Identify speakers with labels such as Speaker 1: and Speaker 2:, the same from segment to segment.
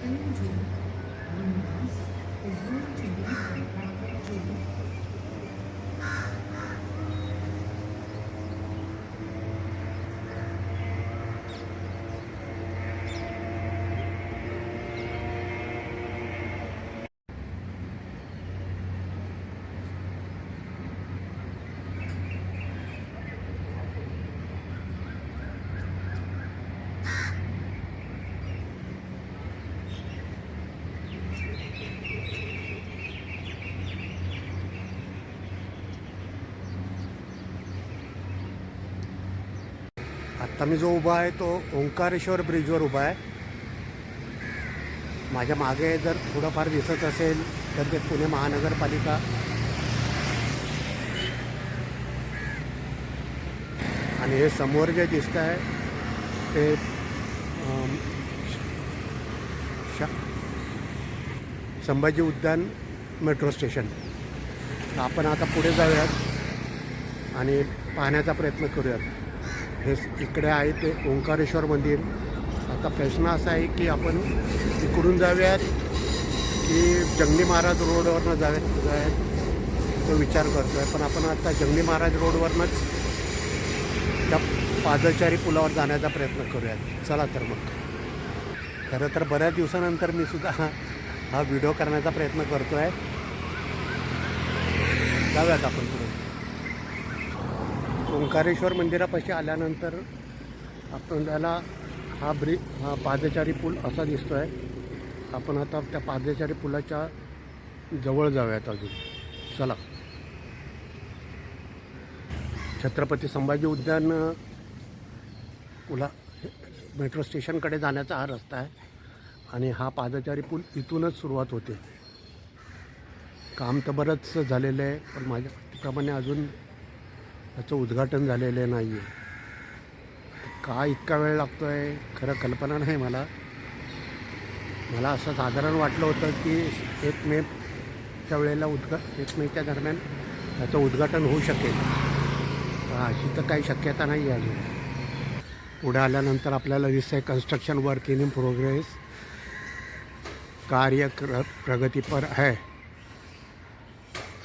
Speaker 1: Thank you. आत्ता मी जो उभा आहे तो ओंकारेश्वर ब्रिजवर उभा आहे. माझ्या मागे जर थोडंफार दिसत असेल तर ते पुणे महानगरपालिका. आणि हे समोर जे दिसत आहे ते संभाजी उद्यान मेट्रो स्टेशन. तर आपण आता पुढे जाऊयात आणि पाहण्याचा प्रयत्न करूयात. हे इकडे आहे ते ओंकारेश्वर मंदिर. आता प्रश्न असा आहे की आपण इकडून जाऊयात की जंगली महाराज रोडवरनं जाऊयात जाऊयात. तो विचार करतो आहे पण आपण आता जंगली महाराज रोडवरनंच त्या पादचारी पुलावर जाण्याचा प्रयत्न करूयात. चला तर मग. खरं तर बऱ्याच दिवसानंतर मी सुद्धा हा हा व्हिडिओ करण्याचा प्रयत्न करतो आहे जाऊयात आपण. ओंकारेश्वर मंदिरापाशी आल्यानंतर आपण त्याला हा ब्रि हा पादचारी पूल असा दिसतो आहे आपण आता त्या पादचारी पुलाच्या जवळ जाऊयात अजून. चला. छत्रपती संभाजी उद्यान पुला मेट्रो स्टेशनकडे जाण्याचा हा रस्ता आहे आणि हा पादचारी पूल इथूनच सुरुवात होते. काम तर बरंच झालेलं आहे पण माझ्या प्रमाणे अजून त्याचं उद्घाटन झालेलं नाही आहे का इतका वेळ लागतो आहे खरं कल्पना नाही मला. मला असं साधारण वाटलं होतं की एक मेच्या वेळेला उद्घा एक मेच्या दरम्यान त्याचं उद्घाटन होऊ शकेल. अशी तर काही शक्यता नाही आहे अजून. पुढे आल्यानंतर आपल्याला दिसतंय construction work in in progress कार्य क्र प्रगती पर है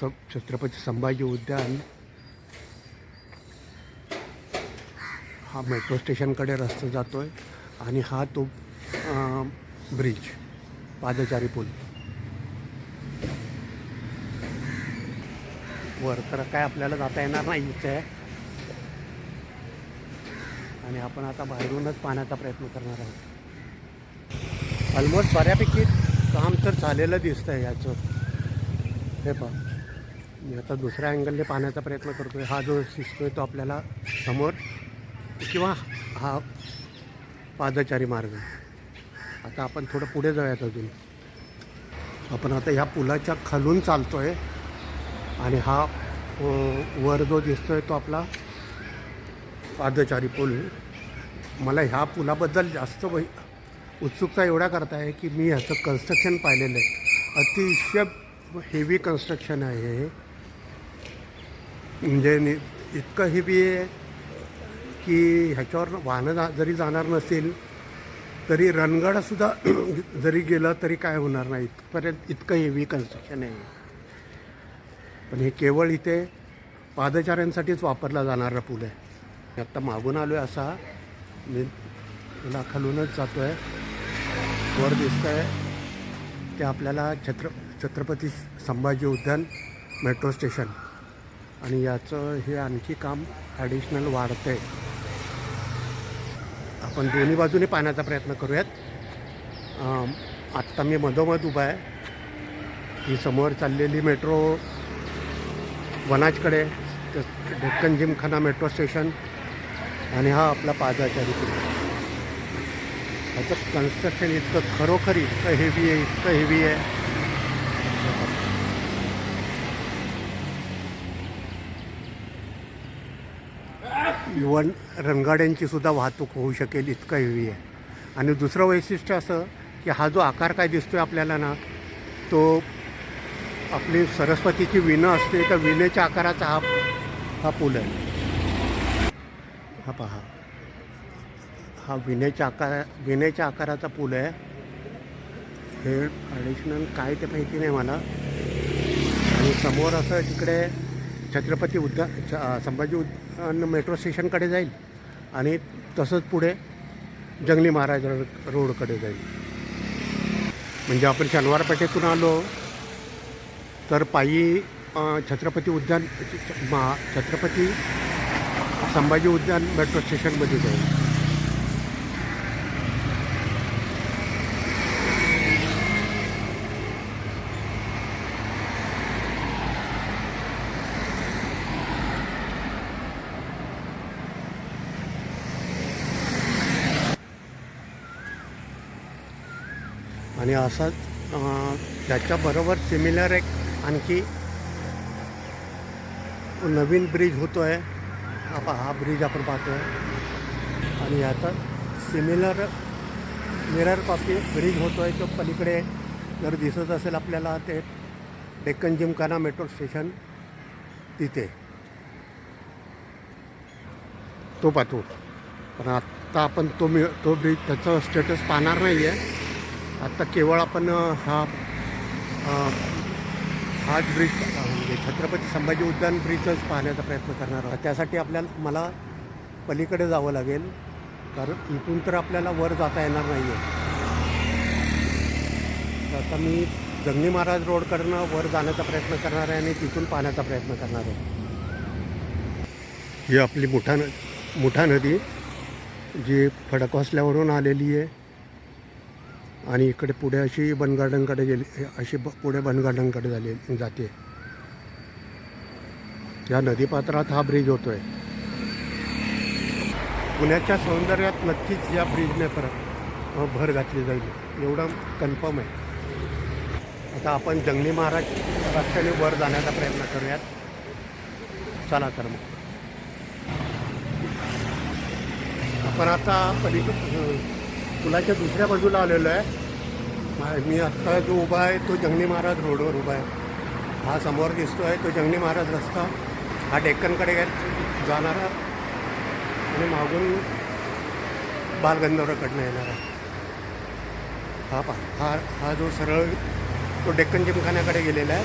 Speaker 1: सब छत्रपती संभाजी उद्यान हा मेट्रो स्टेशनकडे रस्ता जातो आहे आणि हा तो ब्रिज पादचारी पूल. वर तर काय आपल्याला जाता येणार नाही इथे. आहे आणि आपण आता बाहेरूनच पाहण्याचा प्रयत्न करणार आहोत. ऑलमोस्ट बऱ्यापैकी काम तर झालेलं दिसतं आहे याचं. हे पहा. मी आता दुसऱ्या अँगलने पाहण्याचा प्रयत्न करतो आहे हा जो दिसतो आहे तो आपल्याला समोर किंवा हा पादचारी मार्ग. आता आपण थोडं पुढे जाऊयात अजून. आपण आता ह्या पुलाच्या खालून चालतो आहे आणि हा वर जो दिसतो आहे तो आपला पादचारी पूल. मला ह्या पुलाबद्दल जास्त उत्सुकता एवढ्या करता आहे की मी ह्याचं कन्स्ट्रक्शन पाहिलेलं आहे. अतिशय हेवी कन्स्ट्रक्शन आहे हे. म्हणजे इतकं हेवी आहे. की ह्याच्यावर वाहनं जा जरी जाणार नसेल तरी रणगाडासुद्धा जरी गेलं तरी काय होणार नाही. इथपर्यंत इतकं हेवी कन्स्ट्रक्शन आहे. पण हे केवळ इथे पादचाऱ्यांसाठीच वापरला जाणारा पूल आहे. आत्ता मागून आलो आहे असा. मी तुला खालूनच जातो आहे वर दिसतं आहे ते आपल्याला छत्र छत्रपती संभाजी उद्यान मेट्रो स्टेशन आणि याचं हे आणखी काम ॲडिशनल वाढतं आहे आपण दोन्ही बाजूने पाहण्याचा प्रयत्न करूयात. आत्ता मी मधोमध उभा आहे. ही समोर चाललेली मेट्रो वनाजकडे डेक्कन जिमखाना मेट्रो स्टेशन आणि हा आपला पादाचारी पूल ह्याचं कन्स्ट्रक्शन इतकं खरोखर इतकं हेवी आहे इतकं हेवी आहे. इवन रणगाड्यांची सुद्धा वाहतूक होऊ शकेल इतकं हेवी आहे. आणि दुसरं वैशिष्ट्य असं की हा जो आकार काय दिसतो आहे आपल्याला ना तो आपली सरस्वतीची विणं असते त्या विणेच्या आकाराचा हा हा पूल आहे. हा पहा. हा विणेच्या आकार विणेच्या आकाराचा पूल आहे. हे ॲडिशनल काय ते माहिती नाही मला. आणि समोर असं तिकडे छत्रपती उद्या छ- संभाजी उद्या मेट्रो स्टेशनकडे जाईल आणि तसंच पुढे जंगली महाराज रोड रोडकडे जाईल. म्हणजे आपण शनिवार पेठेतून आलो तर पायी छत्रपती उद्यान महा छत्रपती संभाजी उद्यान मेट्रो स्टेशनमध्ये जाईल. आणि असंच त्याच्याबरोबर सिमिलर एक आणखी नवीन ब्रिज होतो आहे हा हा ब्रिज आपण पाहतो आहे आणि याचा सिमिलर मिरर कॉपी ब्रिज होतो आहे तो पलीकडे. जर दिसत असेल आपल्याला ते डेक्कन जिमखाना मेट्रो स्टेशन तिथे. तो पाहतो. पण आत्ता आपण तो मि तो ब्रिज त्याचं स्टेटस पाहणार नाही आहे आत्ता केवळ आपण हा हाच ब्रिज म्हणजे छत्रपती संभाजी उद्यान ब्रिजच पाहण्याचा प्रयत्न करणार आहोत. त्यासाठी आपल्याला मला पलीकडे जावं लागेल. कारण इथून तर आपल्याला वर जाता येणार नाही आहे तर आता मी जंगली महाराज रोडकडनं वर जाण्याचा प्रयत्न करणार आहे आणि तिथून पाहण्याचा प्रयत्न करणार आहे. ही आपली मुठा न मुठा नदी जी फडकवासल्यावरून आलेली आहे. आणि इकडे पुढे अशी बनगार्डनकडे गेली अशी ब पुढे बनगार्डनकडे झाली जाते. या नदीपात्रात हा ब्रिज होतो आहे पुण्याच्या सौंदर्यात नक्कीच या ब्रिजने फरक भर घातली जाईल. एवढं कन्फर्म आहे. आता आपण जंगली महाराज रस्त्याने वर जाण्याचा प्रयत्न करूयात. चला तर मग. आपण आता पलीकडे पुलाच्या दुसऱ्या बाजूला आलेलो आहे. मी आत्ता जो उभा आहे तो जंगली महाराज रोडवर उभा आहे. हा समोर दिसतो आहे तो जंगली महाराज रस्ता. हा डेक्कनकडे जाणारा आणि मागून बालगंधर्वकडनं येणारा. हा पा हा हा जो सरळ तो डेक्कन जिमखान्याकडे गेलेला आहे.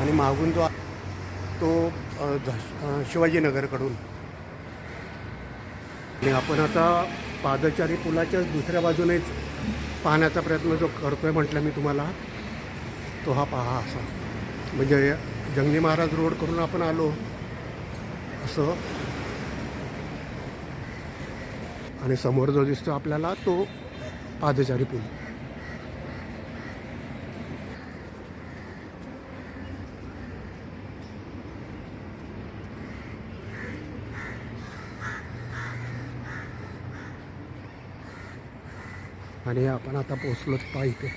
Speaker 1: आणि मागून जो तो शिवाजीनगरकडून. आणि आपण आता पादचारी पुलाच्याच दुसऱ्या बाजूनेच पाहण्याचा प्रयत्न जो करतोय म्हटलं मी तुम्हाला तो हा पहा असा. म्हणजे जंगली महाराज रोड करून आपण आलो असं. आणि समोर जो दिसतो आपल्याला तो पादचारी पूल. आणि आपण आता पोचलोच पहा इथे.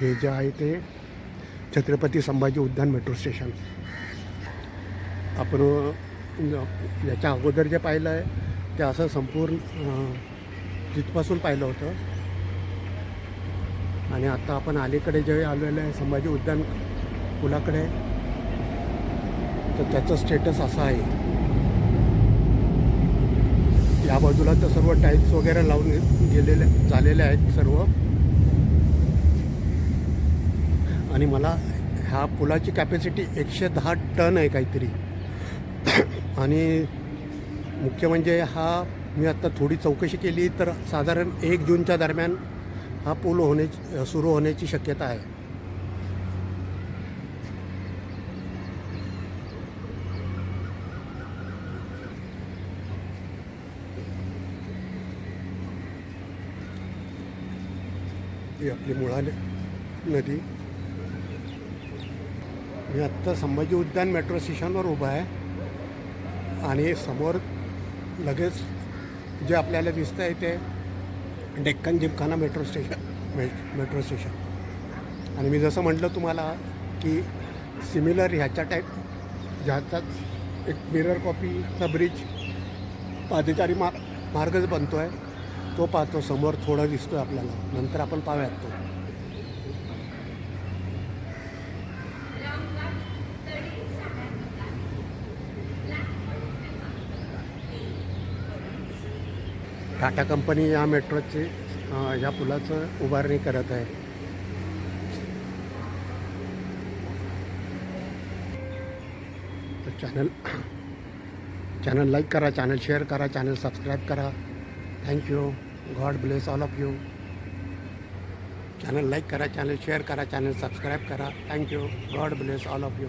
Speaker 1: हे जे आहे ते छत्रपती संभाजी उद्यान मेट्रो स्टेशन आपण याच्या अगोदर जे पाहिलं आहे ते असं संपूर्ण तिथपासून पाहिलं होतं. आणि आता आपण अलीकडे जे आलेलं आहे संभाजी उद्यान पुलाकडे तर त्याचं स्टेटस असं आहे. ह्या बाजूला तर सर्व टाईल्स वगैरे लावून गेलेले झालेले आहेत सर्व. आणि मला ह्या पुलाची कॅपॅसिटी एकशे दहा टन आहे काहीतरी. आणि मुख्य म्हणजे हा मी आत्ता थोडी चौकशी केली तर साधारण एक जूनच्या दरम्यान हा पूल होण्याची सुरू होण्याची शक्यता आहे. ही आपली मुळा नदी. मी आत्ता संभाजी उद्यान मेट्रो स्टेशनवर उभा आहे. आणि समोर लगेच जे आपल्याला दिसतं आहे ते डेक्कन जिमखाना मेट्रो स्टेशन मे मेट्रो स्टेशन. आणि मी जसं म्हटलं तुम्हाला की सिमिलर ह्याच्या टाईप ह्याचाच एक मिरर कॉपीचा ब्रिज पादचारी मा मार्गच बनतो आहे तो पाहतो समोर थोडं दिसतो आपल्याला. नंतर आपण पाहूयात तो. टाटा कंपनी या मेट्रोचे या पुलाचं उभारणी करत आहे. तर चॅनल चॅनल लाईक करा चॅनल शेअर करा चॅनल सबस्क्राईब करा. Thank you. God bless all of you. Channel like करा चॅनल शेअर करा चॅनल सबस्क्राईब करा. Thank you God bless all of you.